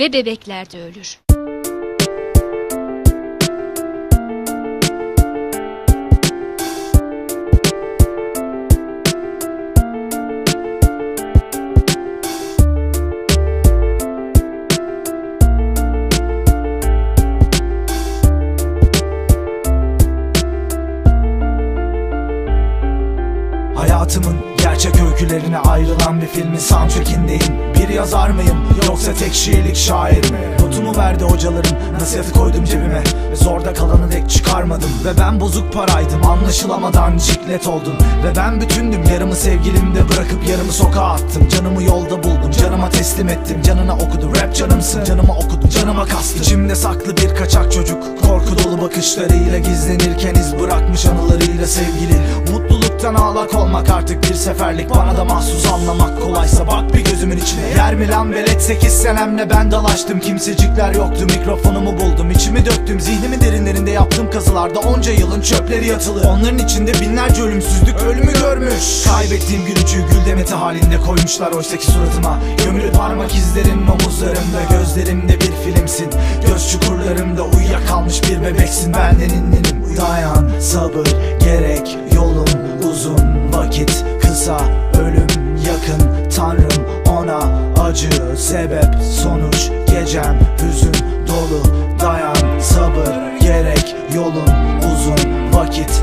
ve bebekler de ölür. Hayatımın gerçek öykülerine ayrılan bir filmin soundtrackindeyim Bir yazar mıyım? Yoksa tek şiirlik şair mi? Notumu verdi hocalarım nasihatı koydum cebime. Ve zorda kalanı dek çıkarmadım. Ve ben bozuk paraydım anlaşılamadan ciklet oldum. Ve ben bütündüm yarımı sevgilimde bırakıp yarımı sokağa attım. Canımı yolda buldum canıma teslim ettim. Canına okudu rap canımsın. Canıma okudum canıma kastım. İçimde saklı bir kaçak çocuk. Korku dolu bakışlarıyla gizlenirken iz bırakmış anılarıyla sevgili. Mutluluktan ağlak olmak artık bir seferlik. Bana da mahsus anlamak kolaysa bak bir gözümün içine mi lan velet 8 senemle ben dalaştım. Kimsecikler yoktu mikrofonumu buldum. İçimi döktüm Zihnimin derinlerinde yaptığım kazılarda. Onca yılın çöpleri yatılı Onların içinde binlerce ölümsüzlük ölümü görmüş. Kaybettiğim gülücüğü gül demeti halinde koymuşlar oysaki suratıma. Gömülü parmak izlerin omuzlarımda gözlerimde bir filmsin. Göz çukurlarımda uyuyakalmış bir bebeksin. Benden inlenim Dayan sabır gerek yolun uzun vakit. Kısa ölüm yakın tanrım ona acı sebep sonuç gecem hüzün dolu dayan sabır gerek yolun uzun vakit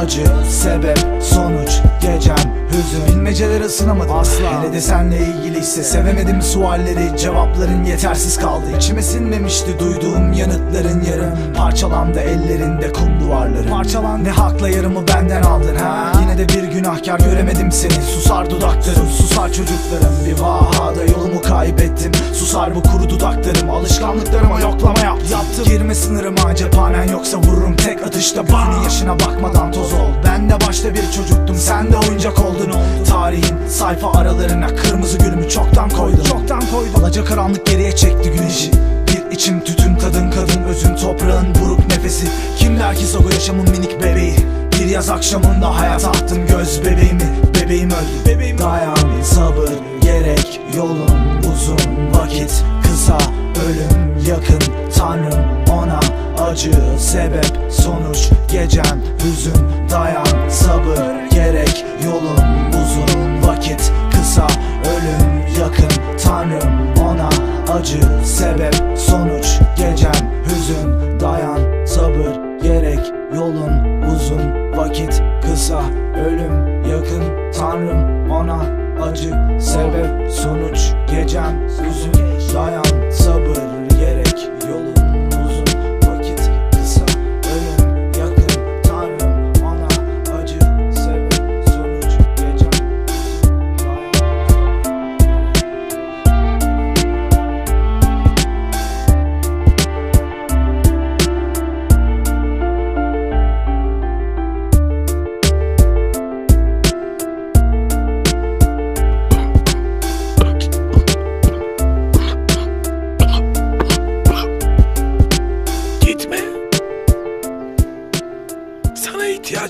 acı sebep sonuç gecem hüzün. Bilmeceleri ısınamadım asla. Hele de senle ilgiliyse sevemedim sualleri Cevapların yetersiz kaldı. İçime sinmemişti duyduğum yanıtların yarım Parçalandı ellerinde kum duvarları. Parçalan ne hakla yarımı benden aldın ha? Yine de bir günahkar göremedim seni. Susar dudaklarım susar çocuklarım. Bir vahada yolumu kaybettim Susar bu kuru dudaklarım. Alışkanlıklarıma yoklama yap, yaptım. Girme sınırıma cephanen yoksa vururum. Tek atışta Bana yaşına bakmadan toz ol. Ben de başta bir çocuktum sen de oyuncak oldun. Tarihin sayfa aralarına kırmızı gülümü çoktan koydum. Çoktan koydum. Alaca karanlık geriye çekti güneşi. Bir içim tütün tadın kadın özün toprağın buruk nefesi. Kim der ki Sogo yaşamın minik bebeği? Bir yaz akşamında hayat attım göz bebeğimi. Bebeğim öldü. Bebeğim Dayan sabır gerek yolun sebep sonuç gecem hüzün dayan sabır gerek yolun uzun vakit kısa ölüm yakın tanrım ona acı sebep sonuç gecem hüzün dayan sabır gerek yolun uzun vakit kısa ölüm yakın tanrım ona acı sebep sonuç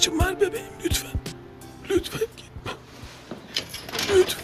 İhtiyacım var bebeğim lütfen. Lütfen gitme. Lütfen.